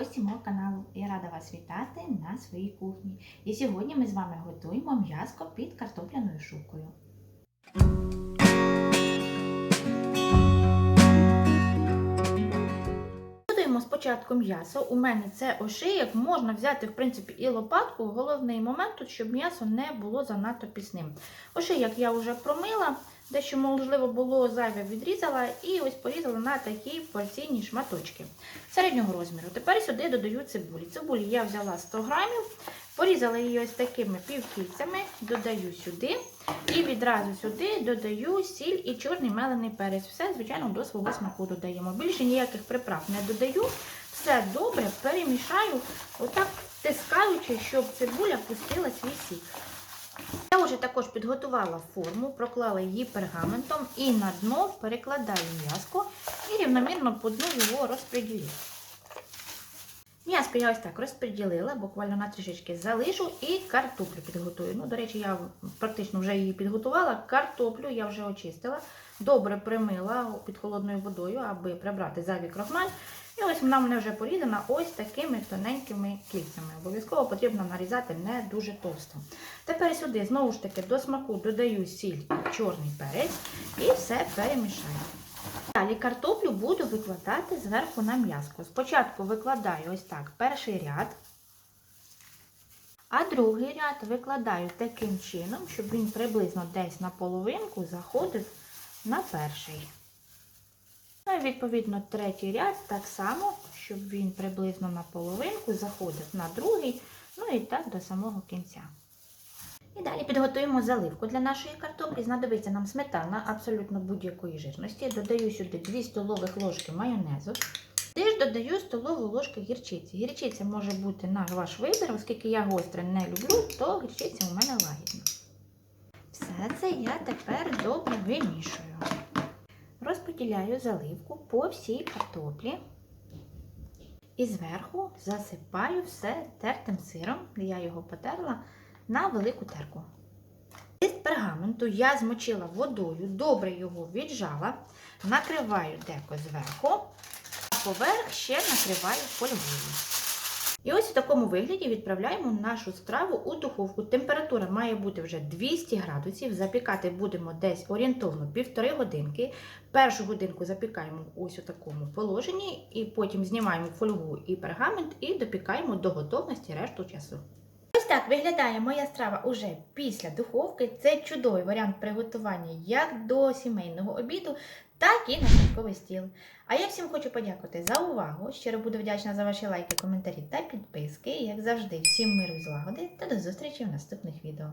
гості мого каналу. Я рада вас вітати на своїй кухні. І сьогодні ми з вами готуємо м'яско під картопляною шубкою. Готуємо спочатку м'ясо. У мене це ошияк. Можна взяти, в принципі, і лопатку. Головний момент тут, щоб м'ясо не було занадто пісним. Ошияк я вже промила, дещо, можливо, було зайве відрізала і ось порізала на такі порційні шматочки середнього розміру. Тепер сюди додаю цибулі. Цибулі я взяла 100 грамів, порізала її ось такими півкільцями, додаю сюди. І відразу сюди додаю сіль і чорний мелений перець. Все, звичайно, до свого смаку додаємо. Більше ніяких приправ не додаю. Все добре перемішаю, отак тискаючи, щоб цибуля пустила свій сік. Вже також підготувала форму, проклала її пергаментом і на дно перекладаю м'язко і рівномірно по дну його розподілю. Я ось так розподілила, буквально на трішечки залишу і картоплю підготую. Ну, до речі, я практично вже її підготувала. Картоплю я вже очистила, добре примила під холодною водою, аби прибрати зайвий крохмаль. І ось вона в мене вже порізана ось такими тоненькими кільцями. Обов'язково потрібно нарізати не дуже товсто. Тепер сюди знову ж таки до смаку додаю сіль чорний перець і все перемішаю. Далі картоплю буду викладати зверху на м'яско. Спочатку викладаю ось так перший ряд, а другий ряд викладаю таким чином, щоб він приблизно десь на половинку заходив на перший. Ну і відповідно третій ряд так само, щоб він приблизно на половинку заходив на другий, ну і так до самого кінця. І далі підготуємо заливку для нашої картоплі. Знадобиться нам сметана абсолютно будь-якої жирності. Додаю сюди 2 столових ложки майонезу. Теж додаю столову ложку гірчиці. Гірчиця може бути на ваш вибір, оскільки я гостре не люблю, то гірчиця у мене лагідна. Все це я тепер добре вимішую. Розподіляю заливку по всій картоплі. І зверху засипаю все тертим сиром, я його потерла на велику терку. Лист пергаменту я змочила водою, добре його віджала, накриваю деко зверху, а поверх ще накриваю фольгою. І ось у такому вигляді відправляємо нашу страву у духовку. Температура має бути вже 200 градусів. Запікати будемо десь орієнтовно півтори годинки. Першу годинку запікаємо ось у такому положенні, і потім знімаємо фольгу і пергамент і допікаємо до готовності решту часу. Так виглядає моя страва уже після духовки. Це чудовий варіант приготування як до сімейного обіду, так і на святковий стіл. А я всім хочу подякувати за увагу. Щиро буду вдячна за ваші лайки, коментарі та підписки. Як завжди, всім миру і злагоди та до зустрічі в наступних відео.